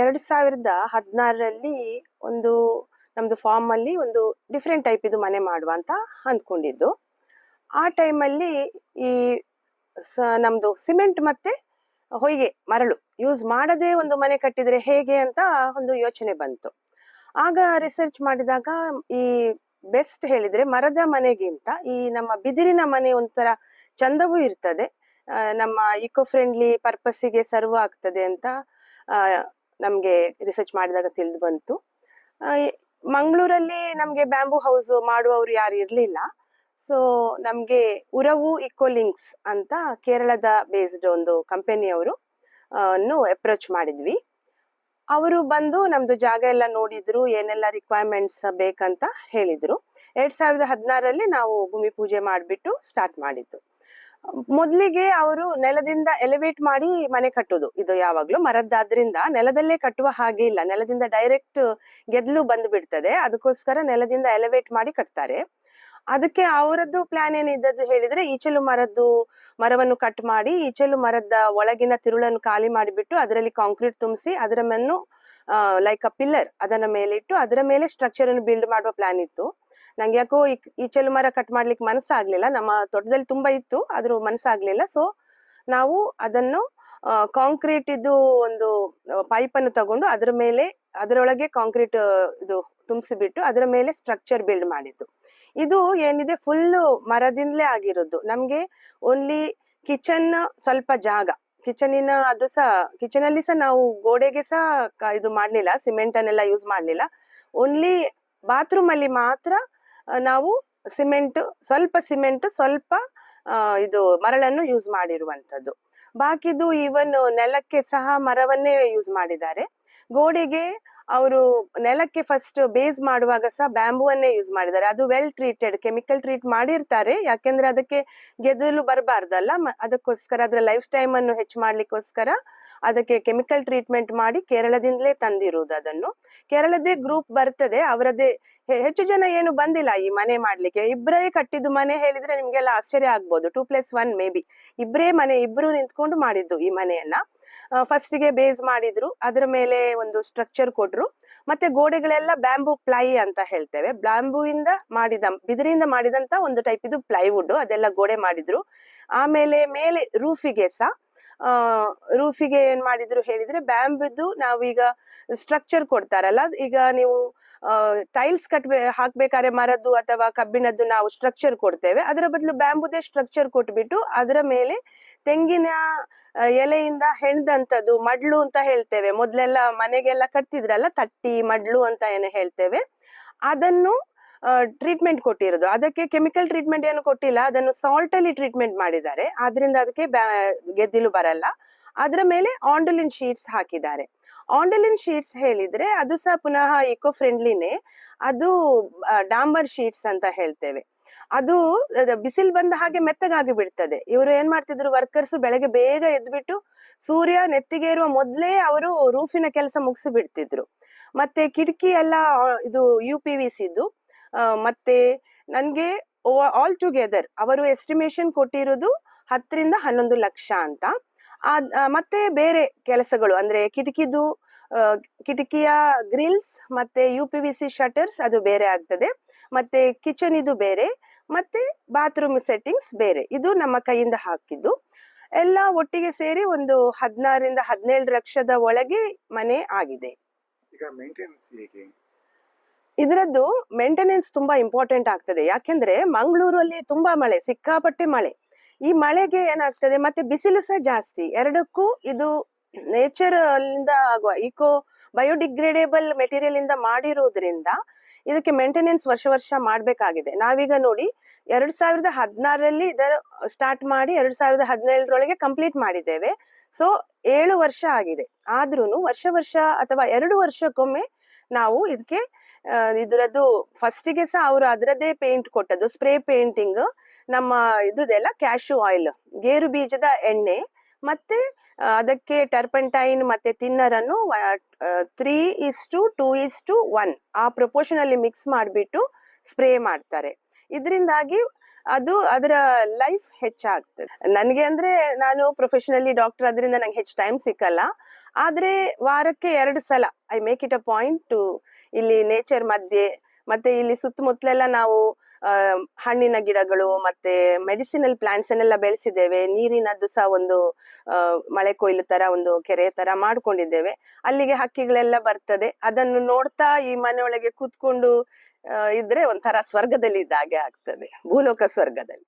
ಎರಡ್ ಸಾವಿರದ ಹದಿನಾರರಲ್ಲಿ ಒಂದು, ನಮ್ದು ಫಾರ್ಮ್ ಅಲ್ಲಿ ಒಂದು ಡಿಫ್ರೆಂಟ್ ಟೈಪ್ ಇದು ಮನೆ ಮಾಡುವ ಅಂತ ಅಂದ್ಕೊಂಡಿದ್ದು. ಆ ಟೈಮಲ್ಲಿ ಈ ನಮ್ದು ಸಿಮೆಂಟ್ ಮತ್ತೆ ಹೊಯ್ಗೆ, ಮರಳು ಯೂಸ್ ಮಾಡದೆ ಒಂದು ಮನೆ ಕಟ್ಟಿದ್ರೆ ಹೇಗೆ ಅಂತ ಒಂದು ಯೋಚನೆ ಬಂತು. ಆಗ ರಿಸರ್ಚ್ ಮಾಡಿದಾಗ ಈ ಬೆಸ್ಟ್ ಹೇಳಿದ್ರೆ ಮರದ ಮನೆಗಿಂತ ಈ ನಮ್ಮ ಬಿದಿರಿನ ಮನೆ ಒಂಥರ ಚಂದವೂ ಇರ್ತದೆ. ನಮ್ಮ ಇಕೋ ಫ್ರೆಂಡ್ಲಿ ಪರ್ಪಸ್ಸಿಗೆ ಸರ್ವ್ ಆಗ್ತದೆ ಅಂತ ನಮ್ಗೆ ರಿಸರ್ಚ್ ಮಾಡಿದಾಗ ತಿಳಿದು ಬಂತು. ಮಂಗಳೂರಲ್ಲಿ ನಮ್ಗೆ ಬ್ಯಾಂಬೂ ಹೌಸ್ ಮಾಡುವವರು ಯಾರು ಇರ್ಲಿಲ್ಲ. ಸೊ ನಮ್ಗೆ ಉರವು ಇಕೋಲಿಂಕ್ಸ್ ಅಂತ ಕೇರಳದ ಬೇಸ್ಡ್ ಒಂದು ಕಂಪನಿಯವರು ಅಪ್ರೋಚ್ ಮಾಡಿದ್ವಿ. ಅವರು ಬಂದು ನಮ್ದು ಜಾಗ ಎಲ್ಲ ನೋಡಿದ್ರು, ಏನೆಲ್ಲ ರಿಕ್ವೈರ್ಮೆಂಟ್ಸ್ ಬೇಕಂತ ಹೇಳಿದ್ರು. ಎರಡ್ ಸಾವಿರದ ಹದಿನಾರರಲ್ಲಿ ನಾವು ಭೂಮಿ ಪೂಜೆ ಮಾಡಿಬಿಟ್ಟು ಸ್ಟಾರ್ಟ್ ಮಾಡಿದ್ದು. ಮೊದಲಿಗೆ ಅವರು ನೆಲದಿಂದ ಎಲಿವೇಟ್ ಮಾಡಿ ಮನೆ ಕಟ್ಟುದು. ಇದು ಯಾವಾಗ್ಲೂ ಮರದ್ದಾದ್ರಿಂದ ನೆಲದಲ್ಲೇ ಕಟ್ಟುವ ಹಾಗೆ ಇಲ್ಲ. ನೆಲದಿಂದ ಡೈರೆಕ್ಟ್ ಗೆದ್ಲು ಬಂದು ಬಿಡ್ತದೆ ಅದಕ್ಕೋಸ್ಕರ ನೆಲದಿಂದ ಎಲಿವೇಟ್ ಮಾಡಿ ಕಟ್ತಾರೆ. ಅದಕ್ಕೆ ಅವರದ್ದು ಪ್ಲಾನ್ ಏನಿದ್ದದ್ದು ಹೇಳಿದ್ರೆ ಈಚಲು ಮರದ್ದು ಮರವನ್ನು ಕಟ್ ಮಾಡಿ, ಈಚಲು ಮರದ ಒಳಗಿನ ತಿರುಳನ್ನು ಖಾಲಿ ಮಾಡಿಬಿಟ್ಟು ಅದರಲ್ಲಿ ಕಾಂಕ್ರೀಟ್ ತುಂಬಿಸಿ ಅದರ ಮೇಲೆ ಲೈಕ್ ಅ ಪಿಲ್ಲರ್ ಅದನ್ನ ಮೇಲಿಟ್ಟು ಅದರ ಮೇಲೆ ಸ್ಟ್ರಕ್ಚರ್ ಅನ್ನು ಬಿಲ್ಡ್ ಮಾಡುವ ಪ್ಲಾನ್ ಇತ್ತು. ನಂಗೆ ಯಾಕೋ ಈ- ಚೆಲು ಮರ ಕಟ್ ಮಾಡ್ಲಿಕ್ಕೆ ಮನಸ್ಸಾಗ್ಲಿಲ್ಲ. ನಮ್ಮ ತೋಟದಲ್ಲಿ ತುಂಬಾ ಇತ್ತು, ಆದ್ರೂ ಮನಸ್ಸಾಗ್ಲಿಲ್ಲ. ಸೊ ನಾವು ಅದನ್ನು ಕಾಂಕ್ರೀಟ್ ಇದು ಒಂದು ಪೈಪ್ ಅನ್ನು ತಗೊಂಡು ಅದ್ರ ಮೇಲೆ, ಅದರೊಳಗೆ ಕಾಂಕ್ರೀಟ್ ಇದು ತುಂಬಿಸಿಬಿಟ್ಟು ಅದರ ಮೇಲೆ ಸ್ಟ್ರಕ್ಚರ್ ಬಿಲ್ಡ್ ಮಾಡಿದ್ದು. ಇದು ಏನಿದೆ? ಫುಲ್ ಮರದಿಂದಲೇ ಆಗಿರೋದು. ನಮ್ಗೆ ಓನ್ಲಿ ಕಿಚನ್ ಸ್ವಲ್ಪ ಜಾಗ. ಕಿಚನಿನ ಅದು ಸಹ ಕಿಚನ್ ಅಲ್ಲಿ ಸಹ ನಾವು ಗೋಡೆಗೆ ಸಹ ಇದು ಮಾಡ್ಲಿಲ್ಲ. ಸಿಮೆಂಟ್ ಅನ್ನೆಲ್ಲ ಯೂಸ್ ಮಾಡ್ಲಿಲ್ಲ. ಓನ್ಲಿ ಬಾತ್ರೂಮ್ ಅಲ್ಲಿ ಮಾತ್ರ ನಾವು ಸಿಮೆಂಟ್, ಸ್ವಲ್ಪ ಸಿಮೆಂಟ್, ಸ್ವಲ್ಪ ಇದು ಮರಳನ್ನು ಯೂಸ್ ಮಾಡಿರುವಂಥದ್ದು. ಬಾಕಿದು ಈವನ್ ನೆಲಕ್ಕೆ ಸಹ ಮರವನ್ನೇ ಯೂಸ್ ಮಾಡಿದ್ದಾರೆ. ಗೋಡೆಗೆ ಅವರು ನೆಲಕ್ಕೆ ಫಸ್ಟ್ ಬೇಸ್ ಮಾಡುವಾಗ ಸಹ ಬ್ಯಾಂಬೂವನ್ನೇ ಯೂಸ್ ಮಾಡಿದ್ದಾರೆ. ಅದು ವೆಲ್ ಟ್ರೀಟೆಡ್ ಕೆಮಿಕಲ್ ಟ್ರೀಟ್ ಮಾಡಿರ್ತಾರೆ. ಯಾಕೆಂದ್ರೆ ಅದಕ್ಕೆ ಗೆದಲು ಬರಬಾರ್ದಲ್ಲ. ಅದಕ್ಕೋಸ್ಕರ ಅದರ ಲೈಫ್ ಟೈಮ್ ಅನ್ನು ಹೆಚ್ಚು ಮಾಡ್ಲಿಕ್ಕೋಸ್ಕರ ಅದಕ್ಕೆ ಕೆಮಿಕಲ್ ಟ್ರೀಟ್ಮೆಂಟ್ ಮಾಡಿ ಕೇರಳದಿಂದಲೇ ತಂದಿರುವುದು ಅದನ್ನು. ಕೇರಳದೇ ಗ್ರೂಪ್ ಬರ್ತದೆ, ಅವರದ್ದೇ ಹೆಚ್ಚು ಜನ ಏನು ಬಂದಿಲ್ಲ ಈ ಮನೆ ಮಾಡ್ಲಿಕ್ಕೆ. ಇಬ್ಬರೇ ಕಟ್ಟಿದ್ದು ಮನೆ ಹೇಳಿದ್ರೆ ನಿಮ್ಗೆಲ್ಲ ಆಶ್ಚರ್ಯ ಆಗ್ಬೋದು. Two plus one may be ಇಬ್ಬರೇ ಮನೆ, ಇಬ್ರು ನಿಂತ್ಕೊಂಡು ಮಾಡಿದ್ದು ಈ ಮನೆಯನ್ನ. ಫಸ್ಟ್ಗೆ ಬೇಸ್ ಮಾಡಿದ್ರು. ಅದರ ಮೇಲೆ ಒಂದು ಸ್ಟ್ರಕ್ಚರ್ ಕೊಟ್ರು. ಮತ್ತೆ ಗೋಡೆಗಳೆಲ್ಲ ಬ್ಯಾಂಬೂ ಪ್ಲೈ ಅಂತ ಹೇಳ್ತೇವೆ. ಬ್ಯಾಂಬೂ ಇಂದ ಮಾಡಿದ, ಬಿದಿರಿಂದ ಮಾಡಿದಂತ ಒಂದು ಟೈಪ್ ಇದು ಪ್ಲೈವುಡ್ ಅದೆಲ್ಲ ಗೋಡೆ ಮಾಡಿದ್ರು. ಆಮೇಲೆ ಮೇಲೆ ರೂಫಿಗೆ ಸಹ ರೂಫಿಗೆ ಏನ್ ಮಾಡಿದ್ರು ಹೇಳಿದ್ರೆ ಬ್ಯಾಂಬಿದ್ದು ನಾವೀಗ ಸ್ಟ್ರಕ್ಚರ್ ಕೊಡ್ತಾರಲ್ಲ ಈಗ ನೀವು ಟೈಲ್ಸ್ ಕಟ್ಬೇ, ಹಾಕ್ಬೇಕಾದ್ರೆ ಮರದ್ದು ಅಥವಾ ಕಬ್ಬಿಣದ್ದು ನಾವು ಸ್ಟ್ರಕ್ಚರ್ ಕೊಡ್ತೇವೆ. ಅದರ ಬದಲು ಬ್ಯಾಂಬುದೇ ಸ್ಟ್ರಕ್ಚರ್ ಕೊಟ್ಬಿಟ್ಟು ಅದರ ಮೇಲೆ ತೆಂಗಿನ ಎಲೆಯಿಂದ ಹೆಣ್ದಂಥದ್ದು ಮಡ್ಲು ಅಂತ ಹೇಳ್ತೇವೆ. ಮೊದ್ಲೆಲ್ಲ ಮನೆಗೆಲ್ಲ ಕಟ್ತಿದ್ರಲ್ಲ, ತಟ್ಟಿ ಮಡ್ಲು ಅಂತ ಏನು ಹೇಳ್ತೇವೆ. ಅದನ್ನು ಟ್ರೀಟ್ಮೆಂಟ್ ಕೊಟ್ಟಿರೋದು. ಅದಕ್ಕೆ ಕೆಮಿಕಲ್ ಟ್ರೀಟ್ಮೆಂಟ್ ಏನು ಕೊಟ್ಟಿಲ್ಲ. ಅದನ್ನು ಸಾಲ್ಟ್ ಅಲ್ಲಿ ಟ್ರೀಟ್ಮೆಂಟ್ ಮಾಡಿದ್ದಾರೆ. ಆದ್ರಿಂದ ಅದಕ್ಕೆ ಗೆದ್ದಿಲು ಬರಲ್ಲ. ಅದರ ಮೇಲೆ ಆಂಡುಲಿನ್ ಶೀಟ್ಸ್ ಹಾಕಿದ್ದಾರೆ. ಆಂಡಲಿನ್ ಶೀಟ್ಸ್ ಹೇಳಿದ್ರೆ ಅದು ಸಹ ಪುನಃ ಇಕೋ ಫ್ರೆಂಡ್ಲಿನೇ ಅದು ಡಾಂಬರ್ ಶೀಟ್ಸ್ ಅಂತ ಹೇಳ್ತೇವೆ. ಅದು ಬಿಸಿಲು ಬಂದ ಹಾಗೆ ಮೆತ್ತಗಾಗಿ ಬಿಡ್ತದೆ. ಇವರು ಏನ್ ಮಾಡ್ತಿದ್ರು? ವರ್ಕರ್ಸ್ ಬೆಳಗ್ಗೆ ಬೇಗ ಎದ್ಬಿಟ್ಟು ಸೂರ್ಯ ನೆತ್ತಿಗೆ ಇರುವ ಮೊದ್ಲೇ ಅವರು ರೂಫಿನ ಕೆಲಸ ಮುಗಿಸಿ ಬಿಡ್ತಿದ್ರು. ಮತ್ತೆ ಕಿಟಕಿ ಎಲ್ಲ ಇದು ಯು ಪಿ ವಿ ಸಿದ್ದು ಮತ್ತೆ ನನಗೆ ಆಲ್ ಟುಗೆದರ್ ಅವರು ಎಸ್ಟಿಮೇಷನ್ ಕೊಟ್ಟಿರೋದು ಹತ್ತರಿಂದ ಹನ್ನೊಂದು ಲಕ್ಷ ಅಂತ. ಮತ್ತೆ ಬೇರೆ ಕೆಲಸಗಳು ಅಂದ್ರೆ ಕಿಟಕಿದು ಕಿಟಕಿಯ ಗ್ರಿಲ್ಸ್ ಮತ್ತೆ U P V C shutters ಅದು ಬೇರೆ ಆಗ್ತದೆ. ಮತ್ತೆ ಕಿಚನ್ ಇದು ಬೇರೆ, ಮತ್ತೆ ಬಾತ್ರೂಮ್ ಸೆಟ್ಟಿಂಗ್ಸ್ ಬೇರೆ. ಇದು ನಮ್ಮ ಕೈಯಿಂದ ಹಾಕಿದ್ದು. ಎಲ್ಲ ಒಟ್ಟಿಗೆ ಸೇರಿ ಒಂದು ಹದಿನಾರರಿಂದ ಹದಿನೇಳು ಲಕ್ಷದ ಒಳಗೆ ಮನೆ ಆಗಿದೆ. ಈಗ ಇದರದ್ದು ಮೇಂಟೆನೆನ್ಸ್ ತುಂಬಾ ಇಂಪಾರ್ಟೆಂಟ್ ಆಗ್ತದೆ. ಯಾಕೆಂದ್ರೆ ಮಂಗಳೂರಲ್ಲಿ ತುಂಬಾ ಮಳೆ, ಸಿಕ್ಕಾಪಟ್ಟೆ ಮಳೆ. ಈ ಮಳೆಗೆ ಏನಾಗ್ತದೆ, ಮತ್ತೆ ಬಿಸಿಲು ಸಹ ಜಾಸ್ತಿ. ಎರಡಕ್ಕೂ ಇದು ನೇಚರ್ ಅಲ್ಲಿಂದ ಆಗುವ ಈಕೋ ಬಯೋಡಿಗ್ರೇಡೇಬಲ್ ಮೆಟೀರಿಯಲ್ ಇಂದ ಮಾಡಿರೋದ್ರಿಂದ ಇದಕ್ಕೆ ಮೇಂಟೆನೆನ್ಸ್ ವರ್ಷ ವರ್ಷ ಮಾಡ್ಬೇಕಾಗಿದೆ. ನಾವೀಗ ನೋಡಿ ಎರಡ್ ಸಾವಿರದ ಹದಿನಾರರಲ್ಲಿ ಇದರ ಸ್ಟಾರ್ಟ್ ಮಾಡಿ ಎರಡ್ ಸಾವಿರದ ಹದಿನೇಳರೊಳಗೆ ಕಂಪ್ಲೀಟ್ ಮಾಡಿದ್ದೇವೆ. ಸೊ ಏಳು ವರ್ಷ ಆಗಿದೆ. ಆದ್ರೂ ವರ್ಷ ವರ್ಷ ಅಥವಾ ಎರಡು ವರ್ಷಕ್ಕೊಮ್ಮೆ ನಾವು ಇದಕ್ಕೆ ಇದ್ರದ್ದು ಫಸ್ಟಿಗೆ ಸಹ ಅವರು ಅದರದ್ದೇ ಪೇಂಟ್ ಕೊಟ್ಟದ್ದು ಸ್ಪ್ರೇ ಪೇಂಟಿಂಗ್ ನಮ್ಮ ಇದುದೆಲ್ಲ ಕ್ಯಾಶು ಆಯಿಲ್ ಗೇರು ಬೀಜದ ಎಣ್ಣೆ ಮತ್ತೆ ಅದಕ್ಕೆ ಟರ್ಪಂಟೈನ್ ಮತ್ತೆ ತಿನ್ನರ್ ಅನ್ನು three is to two is to one ಆ ಪ್ರಪೋರ್ಷನ್ ಅಲ್ಲಿ ಮಿಕ್ಸ್ ಮಾಡಿಬಿಟ್ಟು ಸ್ಪ್ರೇ ಮಾಡ್ತಾರೆ. ಇದರಿಂದಾಗಿ ಅದು ಅದರ ಲೈಫ್ ಹೆಚ್ಚಾಗ್ತದೆ. ನನಗೆ ಅಂದ್ರೆ ನಾನು ಪ್ರೊಫೆಷನಲಿ ಡಾಕ್ಟರ್ ಅದರಿಂದ ನಂಗೆ ಹೆಚ್ಚು ಟೈಮ್ ಸಿಕ್ಕಲ್ಲ. ಆದ್ರೆ ವಾರಕ್ಕೆ ಎರಡು ಸಲ I make it a point to ಇಲ್ಲಿ ನೇಚರ್ ಮಧ್ಯೆ ಮತ್ತೆ ಇಲ್ಲಿ ಸುತ್ತಮುತ್ತಲೆಲ್ಲ ನಾವು ಹಣ್ಣಿನ ಗಿಡಗಳು ಮತ್ತೆ ಮೆಡಿಸಿನಲ್ ಪ್ಲಾಂಟ್ಸ್ ಅನ್ನೆಲ್ಲ ಬೆಳೆಸಿದ್ದೇವೆ. ನೀರಿನದ್ದು ಸಹ ಒಂದು ಮಳೆ ಕೊಯ್ಲು ತರ ಒಂದು ಕೆರೆ ತರ ಮಾಡ್ಕೊಂಡಿದ್ದೇವೆ. ಅಲ್ಲಿಗೆ ಹಕ್ಕಿಗಳೆಲ್ಲ ಬರ್ತದೆ. ಅದನ್ನು ನೋಡ್ತಾ ಈ ಮನೆಯೊಳಗೆ ಕೂತ್ಕೊಂಡು ಆ, ಇದ್ರೆ ಒಂಥರ ಸ್ವರ್ಗದಲ್ಲಿ ಇದ್ದ ಹಾಗೆ ಆಗ್ತದೆ. ಭೂಲೋಕ ಸ್ವರ್ಗದಲ್ಲಿ.